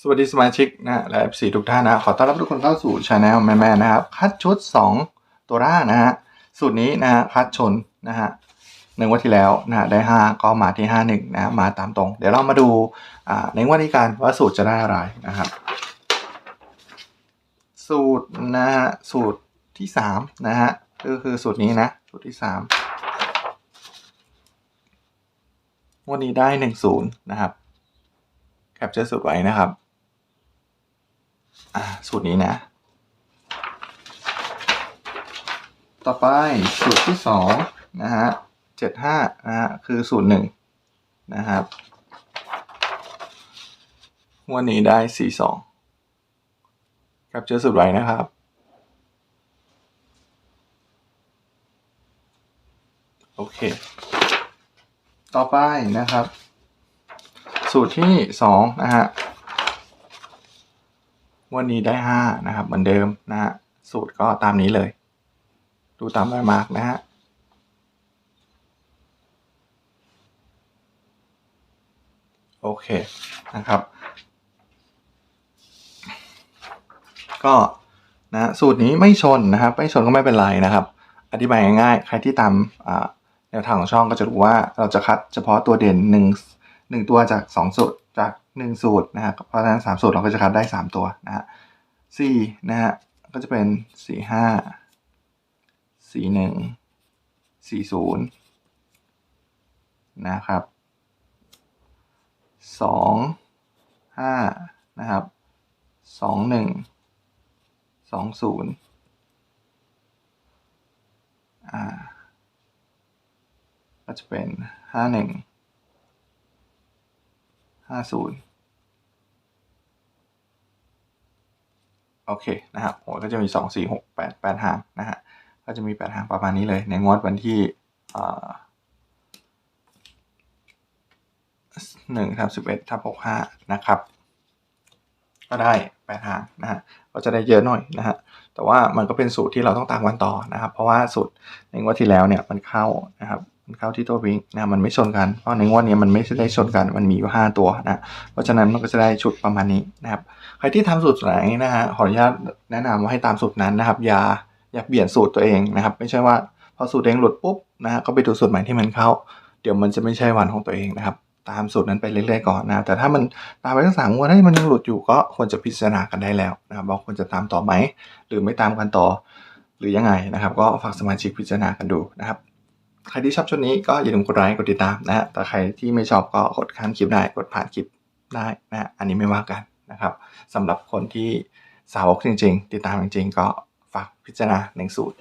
สวัสดีสมาชิกนะและ FC ทุกท่านนะ ขอต้อนรับทุกคนเข้าสู่ช anel แม่ๆนะครับ คัดชุด 2 ตัวร่างนะฮะสูตรนี้นะฮะคัดชนนะฮะในงวันที่แล้วนะได้ 5 ก็มาที่ 5 1นะฮะมาตามตรง เดี๋ยวเรามาดูอ่าในวันนี้กันว่าสูตรจะได้อะไรนะครับ สูตรนะฮะสูตรที่3นะฮะก็คือสูตรนี้นะ สูตรที่ 3 วันนี้ได้ 1 0นะครับแคปเจอร์สูตรไว้นะครับ อ่าสูตรนี้นะ ต่อไปสูตรที่สองนะฮะเจ็ดห้านะฮะคือสูตรหนึ่งนะครับวันนี้ได้สี่สองแคปเจอสูตรไว้นะครับโอเค ต่อไปนะครับ สูตรที่สองนะฮะ วันนี้ได้ห้านะครับ เหมือนเดิมนะฮะสูตรก็ตามนี้เลย ดูตามรอยมาร์กนะฮะโอเคนะครับ ก็นะสูตรนี้ไม่ชนนะครับ ไม่ชนก็ไม่เป็นไรนะครับ อธิบายง่ายๆใครที่ตามแนวทางของช่องก็จะรู้ว่าเราจะคัดเฉพาะตัวเด่นห หนึ่งตัวจากสองสูตรจากหนึ่งสูตรนะฮะเพราะฉะนั้นสามสูตรเราก็จะคัดได้สามตัวนะฮะสี่นะฮะก็จะเป็นสี่ห้าสี่หนึ่งสี่ศูนย์นะครับสองห้านะครับสองหนึ่งสองศูนย์อ่าก็จะเป็นห้าหนึ่ง ห้าศูนย์โอเคนะครับโอ้ก็จะมีสองสี่หกแปดแปดหางนะฮะก็จะมีแปดหางประมาณนี้เลยในงวดวันที่หนึ่งทับสิบเอ็ดทับหกห้านะครับก็ได้แปดหางนะฮะก็จะได้เยอะหน่อยนะฮะแต่ว่ามันก็เป็นสูตรที่เราต้องตามกันต่อนะครับ เพราะว่าสูตรในงวดที่แล้วเนี่ยมันเข้านะครับ เข้าที่ตัววิ่งนะมันไม่ชนกัน เพราะในงวดนี้มันไม่ได้ชนกันมันมีอยู่ห้าตัวนะเพราะฉะนั้นมันก็จะได้ชุดประมาณนี้นะครับใครที่ทำสูตรไหนนะฮะขออนุญาตแนะนำว่าให้ตามสูตรนั้นนะครับอย่าอย่าเปลี่ยนสูตรตัวเองนะครับ ไม่ใช่ว่าพอสูตรเองหลุดปุ๊บนะฮะก็ไปดูสูตรใหม่ที่มันเข้า เดี๋ยวมันจะไม่ใช่วันของตัวเองนะครับตามสูตรนั้นไปเรื่อยๆก่อนนะแต่ถ้ามันตามไปทั้งสามงวดให้มันยังหลุดอยู่ก็ควรจะพิจารณากันได้แล้วนะครับว่าควรจะตามต่อไหมหรือไม่ตามกันต่อหรือยังไงนะครับ ก็ฝากสมาชิกพิจารณากันดูนะครับ ใครที่ชอบชุดนี้ก็อย่าลืมกดไลค์กดติดตามนะฮะแต่ใครที่ไม่ชอบก็กดข้ามคลิปได้กดผ่านคลิปได้นะฮะอันนี้ไม่ว่ากันนะครับสำหรับคนที่สาวกจริง ๆ ติดตามจริงๆ ก็ฝากพิจารณาหนึ่งสูตร